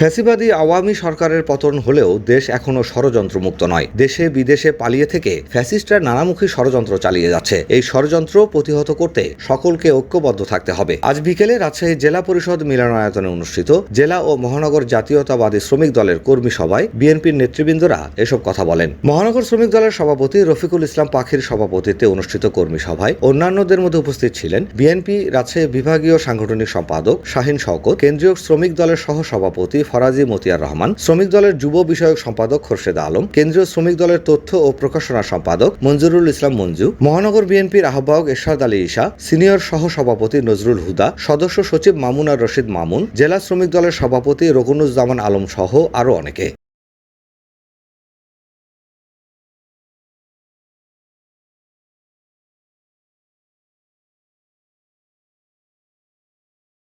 ফ্যাসিবাদী আওয়ামী সরকারের পতন হলেও দেশ এখনও ষড়যন্ত্রমুক্ত নয়। দেশে বিদেশে পালিয়ে থেকে ফ্যাসিস্টরা নানামুখী ষড়যন্ত্র চালিয়ে যাচ্ছে। এই ষড়যন্ত্র প্রতিহত করতে সকলকে ঐক্যবদ্ধ থাকতে হবে। আজ বিকেলে রাজশাহী জেলা পরিষদ মিলনায়তনে অনুষ্ঠিত জেলা ও মহানগর জাতীয়তাবাদী শ্রমিক দলের কর্মী সভায় বিএনপির নেতৃবৃন্দরা এসব কথা বলেন। মহানগর শ্রমিক দলের সভাপতি রফিকুল ইসলাম পাখির সভাপতিত্বে অনুষ্ঠিত কর্মী সভায় অন্যান্যদের মধ্যে উপস্থিত ছিলেন বিএনপি রাজশাহী বিভাগীয় সাংগঠনিক সম্পাদক শাহিন শওকত, কেন্দ্রীয় শ্রমিক দলের সহ সভাপতি ফরাজি মতিয়ার রহমান, শ্রমিক দলের যুব বিষয়ক সম্পাদক খোরশেদ আলম, কেন্দ্রীয় শ্রমিক দলের তথ্য ও প্রকাশনা সম্পাদক মঞ্জুরুল ইসলাম মঞ্জু, মহানগর বিএনপির আহ্বায়ক এরশাদ আলী ঈশা, সিনিয়র সহ সভাপতি নজরুল হুদা, সদস্য সচিব মামুনা রশিদ মামুন, জেলা শ্রমিক দলের সভাপতি রকুনুজ্জামান আলম সহ আরও অনেকে।